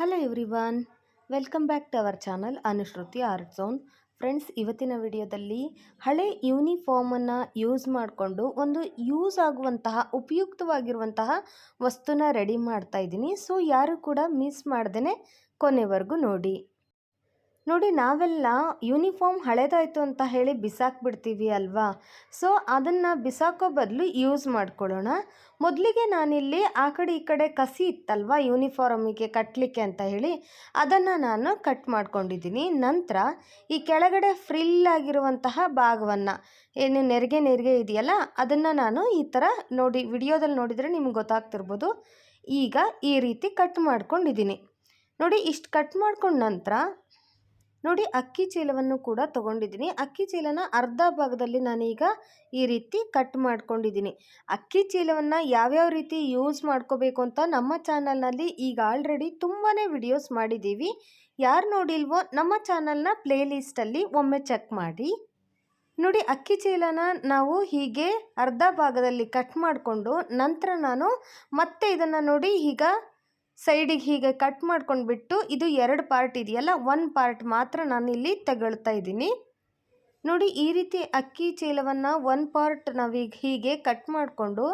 Hello everyone welcome back to our channel Anushruti art zone friends ಇವತ್ತಿನ ವಿಡಿಯೋದಲ್ಲಿ ಹಳೆ ಯೂನಿಫಾರ್ಮನ್ನು use ಮಾಡಿಕೊಂಡು ಒಂದು ಯೂಸ್ ಆಗುವಂತಹ, ಉಪಯುಕ್ತವಾಗಿರುವಂತಹ ವಸ್ತುನ ರೆಡಿ ಮಾಡ್ತಾ ಇದ್ದೀನಿ. ಸೊ ಯಾರು ಕೂಡ ಮಿಸ್ ಮಾಡ್ದೇ ಕೊನೆವರೆಗೂ ನೋಡಿ. ನೋಡಿ, ನಾವೆಲ್ಲ ಯೂನಿಫಾರ್ಮ್ ಹಳೇದಾಯಿತು ಅಂತ ಹೇಳಿ ಬಿಸಾಕ್ಬಿಡ್ತೀವಿ ಅಲ್ವಾ? ಸೊ, ಅದನ್ನು ಬಿಸಾಕೋ ಬದಲು ಯೂಸ್ ಮಾಡ್ಕೊಳ್ಳೋಣ. ಮೊದಲಿಗೆ ನಾನಿಲ್ಲಿ ಆ ಕಡೆ ಈ ಕಡೆ ಕಸಿ ಇತ್ತಲ್ವ ಯೂನಿಫಾರ್ಮಿಗೆ ಕಟ್ಟಲಿಕ್ಕೆ ಅಂತ ಹೇಳಿ, ಅದನ್ನು ನಾನು ಕಟ್ ಮಾಡ್ಕೊಂಡಿದ್ದೀನಿ. ನಂತರ ಈ ಕೆಳಗಡೆ ಫ್ರಿಲ್ ಆಗಿರುವಂತಹ ಭಾಗವನ್ನು, ಏನು ನೆರಿಗೆ ನೆರಿಗೆ ಇದೆಯಲ್ಲ, ಅದನ್ನು ನಾನು ಈ ಥರ ನೋಡಿ, ವಿಡಿಯೋದಲ್ಲಿ ನೋಡಿದರೆ ನಿಮ್ಗೆ ಗೊತ್ತಾಗ್ತಿರ್ಬೋದು. ಈಗ ಈ ರೀತಿ ಕಟ್ ಮಾಡ್ಕೊಂಡಿದ್ದೀನಿ. ನೋಡಿ, ಇಷ್ಟು ಕಟ್ ಮಾಡ್ಕೊಂಡ ನಂತರ ನೋಡಿ ಅಕ್ಕಿ ಚೀಲವನ್ನು ಕೂಡ ತಗೊಂಡಿದ್ದೀನಿ. ಅಕ್ಕಿ ಚೀಲನ ಅರ್ಧ ಭಾಗದಲ್ಲಿ ನಾನೀಗ ಈ ರೀತಿ ಕಟ್ ಮಾಡ್ಕೊಂಡಿದ್ದೀನಿ. ಅಕ್ಕಿ ಚೀಲವನ್ನು ಯಾವ್ಯಾವ ರೀತಿ ಯೂಸ್ ಮಾಡ್ಕೋಬೇಕು ಅಂತ ನಮ್ಮ ಚಾನಲ್ನಲ್ಲಿ ಈಗ ಆಲ್ರೆಡಿ ತುಂಬಾ ವಿಡಿಯೋಸ್ ಮಾಡಿದ್ದೀವಿ. ಯಾರು ನೋಡಿಲ್ವೋ ನಮ್ಮ ಚಾನಲ್ನ ಪ್ಲೇಲಿಸ್ಟಲ್ಲಿ ಒಮ್ಮೆ ಚೆಕ್ ಮಾಡಿ. ನೋಡಿ ಅಕ್ಕಿ ಚೀಲನ ನಾವು ಹೀಗೆ ಅರ್ಧ ಭಾಗದಲ್ಲಿ ಕಟ್ ಮಾಡಿಕೊಂಡು ನಂತರ ನಾನು ಮತ್ತೆ ಇದನ್ನು ನೋಡಿ ಈಗ ಸೈಡಿಗೆ ಹೀಗೆ ಕಟ್ ಮಾಡ್ಕೊಂಡ್ಬಿಟ್ಟು ಇದು ಎರಡು ಪಾರ್ಟ್ ಇದೆಯಲ್ಲ ಒನ್ ಪಾರ್ಟ್ ಮಾತ್ರ ನಾನಿಲ್ಲಿ ತಗೊಳ್ತಾ ಇದ್ದೀನಿ. ನೋಡಿ, ಈ ರೀತಿ ಅಕ್ಕಿ ಚೀಲವನ್ನು ಒನ್ ಪಾರ್ಟ್ ನಾವೀಗ ಹೀಗೆ ಕಟ್ ಮಾಡಿಕೊಂಡು,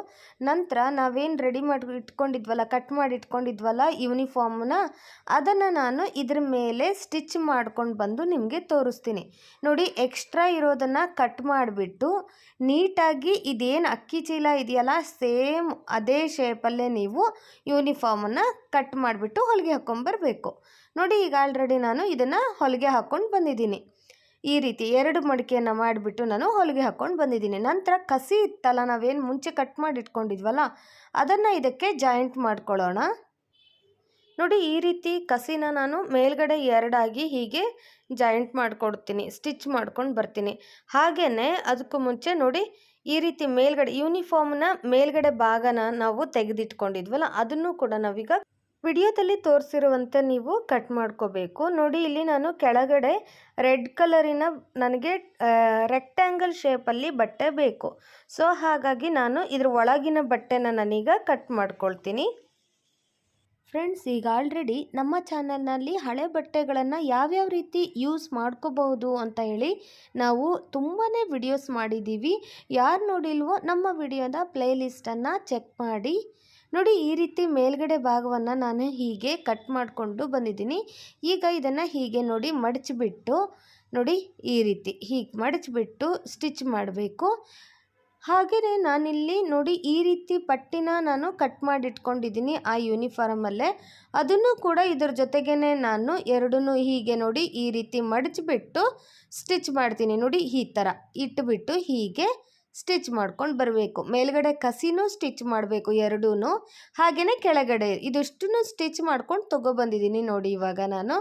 ನಂತರ ನಾವೇನು ರೆಡಿ ಮಾಡಿ ಇಟ್ಕೊಂಡಿದ್ವಲ್ಲ ಕಟ್ ಮಾಡಿ ಇಟ್ಕೊಂಡಿದ್ವಲ್ಲ ಯೂನಿಫಾರ್ಮ್ನ ಅದನ್ನು ನಾನು ಇದ್ರ ಮೇಲೆ ಸ್ಟಿಚ್ ಮಾಡ್ಕೊಂಡು ಬಂದು ನಿಮಗೆ ತೋರಿಸ್ತೀನಿ. ನೋಡಿ ಎಕ್ಸ್ಟ್ರಾ ಇರೋದನ್ನು ಕಟ್ ಮಾಡಿಬಿಟ್ಟು, ನೀಟಾಗಿ ಇದೇನು ಅಕ್ಕಿ ಚೀಲ ಇದೆಯಲ್ಲ, ಸೇಮ್ ಅದೇ ಶೇಪಲ್ಲೇ ನೀವು ಯೂನಿಫಾರ್ಮನ್ನು ಕಟ್ ಮಾಡಿಬಿಟ್ಟು ಹೊಲಿಗೆ ಹಾಕ್ಕೊಂಬರ್ಬೇಕು ನೋಡಿ, ಈಗ ಆಲ್ರೆಡಿ ನಾನು ಇದನ್ನು ಹೊಲಿಗೆ ಹಾಕ್ಕೊಂಡು ಬಂದಿದ್ದೀನಿ. ಈ ರೀತಿ ಎರಡು ಮಡಿಕೆಯನ್ನು ಮಾಡಿಬಿಟ್ಟು ನಾನು ಹೊಲಿಗೆ ಹಾಕ್ಕೊಂಡು ಬಂದಿದ್ದೀನಿ. ನಂತರ ಕಸಿ ಇತ್ತಲ್ಲ, ನಾವೇನು ಮುಂಚೆ ಕಟ್ ಮಾಡಿ ಇಟ್ಕೊಂಡಿದ್ವಲ್ಲ ಅದನ್ನು ಇದಕ್ಕೆ ಜಾಯಿಂಟ್ ಮಾಡ್ಕೊಳ್ಳೋಣ. ನೋಡಿ, ಈ ರೀತಿ ಕಸಿನ ನಾನು ಮೇಲ್ಗಡೆ ಎರಡಾಗಿ ಹೀಗೆ ಜಾಯಿಂಟ್ ಮಾಡಿಕೊಡ್ತೀನಿ ಸ್ಟಿಚ್ ಮಾಡ್ಕೊಂಡು ಬರ್ತೀನಿ. ಹಾಗೆಯೇ ಅದಕ್ಕೂ ಮುಂಚೆ ನೋಡಿ, ಈ ರೀತಿ ಮೇಲ್ಗಡೆ ಯೂನಿಫಾರ್ಮ್ನ ಮೇಲ್ಗಡೆ ಭಾಗನ ನಾವು ತೆಗೆದಿಟ್ಕೊಂಡಿದ್ವಲ್ಲ, ಅದನ್ನು ಕೂಡ ನಾವೀಗ ವಿಡಿಯೋದಲ್ಲಿ ತೋರಿಸಿರುವಂತೆ ನೀವು ಕಟ್ ಮಾಡ್ಕೋಬೇಕು. ನೋಡಿ, ಇಲ್ಲಿ ನಾನು ಕೆಳಗಡೆ ರೆಡ್ ಕಲರಿನ ನನಗೆ ರೆಕ್ಟ್ಯಾಂಗಲ್ ಶೇಪಲ್ಲಿ ಬಟ್ಟೆ ಬೇಕು. ಸೊ, ಹಾಗಾಗಿ ನಾನು ಇದ್ರ ಒಳಗಿನ ಬಟ್ಟೆನ ನಾನೀಗ ಕಟ್ ಮಾಡ್ಕೊಳ್ತೀನಿ. ಫ್ರೆಂಡ್ಸ್, ಈಗ ಆಲ್ರೆಡಿ ನಮ್ಮ ಚಾನಲ್ನಲ್ಲಿ ಹಳೆ ಬಟ್ಟೆಗಳನ್ನು ಯಾವ್ಯಾವ ರೀತಿ ಯೂಸ್ ಮಾಡ್ಕೋಬಹುದು ಅಂತ ಹೇಳಿ ನಾವು ತುಂಬಾ ವಿಡಿಯೋಸ್ ಮಾಡಿದ್ದೀವಿ. ಯಾರು ನೋಡಿಲ್ವೋ ನಮ್ಮ ವಿಡಿಯೋದ ಪ್ಲೇಲಿಸ್ಟನ್ನು ಚೆಕ್ ಮಾಡಿ. ನೋಡಿ, ಈ ರೀತಿ ಮೇಲ್ಗಡೆ ಭಾಗವನ್ನು ನಾನು ಹೀಗೆ ಕಟ್ ಮಾಡಿಕೊಂಡು ಬಂದಿದ್ದೀನಿ. ಈಗ ಇದನ್ನು ಹೀಗೆ ನೋಡಿ ಮಡಚಿಬಿಟ್ಟು, ನೋಡಿ, ಈ ರೀತಿ ಹೀಗೆ ಮಡಚಿಬಿಟ್ಟು ಸ್ಟಿಚ್ ಮಾಡಬೇಕು. ಹಾಗೆಯೇ ನಾನಿಲ್ಲಿ ನೋಡಿ, ಈ ರೀತಿ ಪಟ್ಟಿನ ನಾನು ಕಟ್ ಮಾಡಿಟ್ಕೊಂಡಿದ್ದೀನಿ ಆ ಯೂನಿಫಾರ್ಮಲ್ಲೇ ಅದನ್ನು ಕೂಡ ಇದ್ರ ಜೊತೆಗೇ ನಾನು ಎರಡನ್ನೂ ಹೀಗೆ ನೋಡಿ, ಈ ರೀತಿ ಮಡಚಿಬಿಟ್ಟು ಸ್ಟಿಚ್ ಮಾಡ್ತೀನಿ. ನೋಡಿ, ಈ ಥರ ಇಟ್ಬಿಟ್ಟು ಹೀಗೆ ಸ್ಟಿಚ್ ಮಾಡ್ಕೊಂಡು ಬರಬೇಕು. ಮೇಲ್ಗಡೆ ಕಸಿನೂ ಸ್ಟಿಚ್ ಮಾಡಬೇಕು ಎರಡೂ ಹಾಗೆಯೇ ಕೆಳಗಡೆ ಇದಿಷ್ಟು ಸ್ಟಿಚ್ ಮಾಡ್ಕೊಂಡು ತೊಗೊಬಂದಿದ್ದೀನಿ ನೋಡಿ ಇವಾಗ ನಾನು.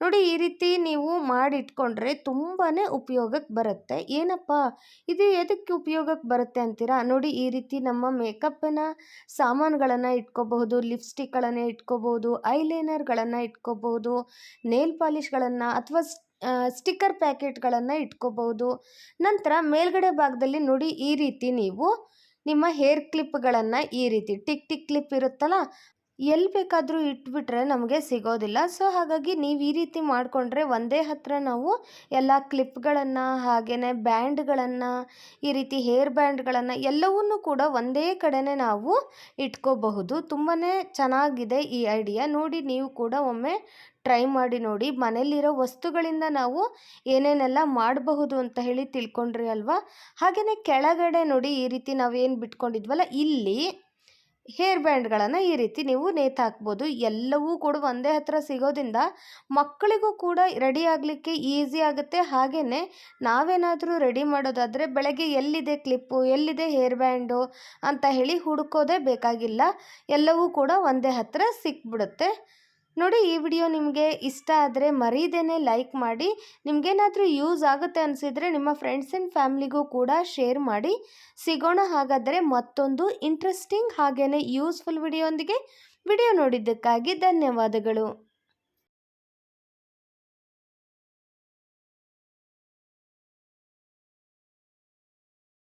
ನೋಡಿ ಈ ರೀತಿ ನೀವು ಮಾಡಿಟ್ಕೊಂಡ್ರೆ ತುಂಬಾ ಉಪಯೋಗಕ್ಕೆ ಬರುತ್ತೆ. ಏನಪ್ಪ, ಇದು ಎದಕ್ಕೆ ಉಪಯೋಗಕ್ಕೆ ಬರುತ್ತೆ ಅಂತೀರಾ? ನೋಡಿ ಈ ರೀತಿ ನಮ್ಮ ಮೇಕಪ್ಪಿನ ಸಾಮಾನುಗಳನ್ನು ಇಟ್ಕೋಬಹುದು, ಲಿಪ್ಸ್ಟಿಕ್ಗಳನ್ನು ಇಟ್ಕೋಬಹುದು, ಐಲೈನರ್ಗಳನ್ನು ಇಟ್ಕೋಬಹುದು, ನೇಲ್ ಪಾಲಿಷ್ಗಳನ್ನು ಅಥವಾ ಸ್ಟಿಕ್ಕರ್ ಪ್ಯಾಕೆಟ್ಗಳನ್ನು ಇಟ್ಕೋಬಹುದು ನಂತರ ಮೇಲ್ಗಡೆ ಭಾಗದಲ್ಲಿ ನೋಡಿ ಈ ರೀತಿ ನೀವು ನಿಮ್ಮ ಹೇರ್ ಕ್ಲಿಪ್ಗಳನ್ನು ಈ ರೀತಿ ಟಿಕ್ ಟಿಕ್ ಕ್ಲಿಪ್ ಇರುತ್ತಲ್ಲ ಎಲ್ಲಿ ಬೇಕಾದರೂ ಇಟ್ಬಿಟ್ರೆ ನಮಗೆ ಸಿಗೋದಿಲ್ಲ. ಸೊ, ಹಾಗಾಗಿ ನೀವು ಈ ರೀತಿ ಮಾಡಿಕೊಂಡ್ರೆ ಒಂದೇ ಹತ್ರ ನಾವು ಎಲ್ಲ ಕ್ಲಿಪ್ಗಳನ್ನು ಹಾಗೆಯೇ ಬ್ಯಾಂಡ್ಗಳನ್ನು, ಈ ರೀತಿ ಹೇರ್ ಬ್ಯಾಂಡ್ಗಳನ್ನು ಎಲ್ಲವನ್ನೂ ಕೂಡ ಒಂದೇ ಕಡೆನೇ ನಾವು ಇಟ್ಕೋಬಹುದು. ತುಂಬಾ ಚೆನ್ನಾಗಿದೆ ಈ ಐಡಿಯಾ. ನೋಡಿ, ನೀವು ಕೂಡ ಒಮ್ಮೆ ಟ್ರೈ ಮಾಡಿ ನೋಡಿ. ಮನೆಯಲ್ಲಿರೋ ವಸ್ತುಗಳಿಂದ ನಾವು ಏನೇನೆಲ್ಲ ಮಾಡಬಹುದು ಅಂತ ಹೇಳಿ ತಿಳ್ಕೊಂಡ್ರಿ ಅಲ್ವಾ? ಹಾಗೆಯೇ ಕೆಳಗಡೆ ನೋಡಿ ಈ ರೀತಿ ನಾವೇನು ಬಿಟ್ಕೊಂಡಿದ್ವಲ್ಲ, ಇಲ್ಲಿ ಹೇರ್ ಬ್ಯಾಂಡ್ಗಳನ್ನು ಈ ರೀತಿ ನೀವು ನೇತು ಹಾಕ್ಬೋದು. ಎಲ್ಲವೂ ಕೂಡ ಒಂದೇ ಹತ್ರ ಸಿಗೋದ್ರಿಂದ ಮಕ್ಕಳಿಗೂ ಕೂಡ ರೆಡಿ ಆಗಲಿಕ್ಕೆ ಈಸಿ ಆಗುತ್ತೆ. ಹಾಗೆಯೇ ನಾವೇನಾದರೂ ರೆಡಿ ಮಾಡೋದಾದರೆ ಬೆಳಗ್ಗೆ ಎಲ್ಲಿದೆ ಕ್ಲಿಪ್ಪು ಎಲ್ಲಿದೆ ಹೇರ್ ಬ್ಯಾಂಡು ಅಂತ ಹೇಳಿ ಹುಡುಕೋದೇ ಬೇಕಾಗಿಲ್ಲ. ಎಲ್ಲವೂ ಕೂಡ ಒಂದೇ ಹತ್ರ ಸಿಕ್ಬಿಡುತ್ತೆ. ನೋಡಿ ಈ ವಿಡಿಯೋ ನಿಮಗೆ ಇಷ್ಟ ಆದರೆ ಮರೀದೇನೆ ಲೈಕ್ ಮಾಡಿ, ನಿಮಗೇನಾದರೂ ಯೂಸ್ ಆಗುತ್ತೆ ಅನಿಸಿದರೆ ನಿಮ್ಮ ಫ್ರೆಂಡ್ಸ್ ಆ್ಯಂಡ್ ಫ್ಯಾಮ್ಲಿಗೂ ಕೂಡ ಶೇರ್ ಮಾಡಿ. ಸಿಗೋಣ ಹಾಗಾದರೆ ಮತ್ತೊಂದು ಇಂಟ್ರೆಸ್ಟಿಂಗ್ ಹಾಗೆಯೇ ಯೂಸ್ಫುಲ್ ವಿಡಿಯೋಂದಿಗೆ ವಿಡಿಯೋ ನೋಡಿದ್ದಕ್ಕಾಗಿ ಧನ್ಯವಾದಗಳು.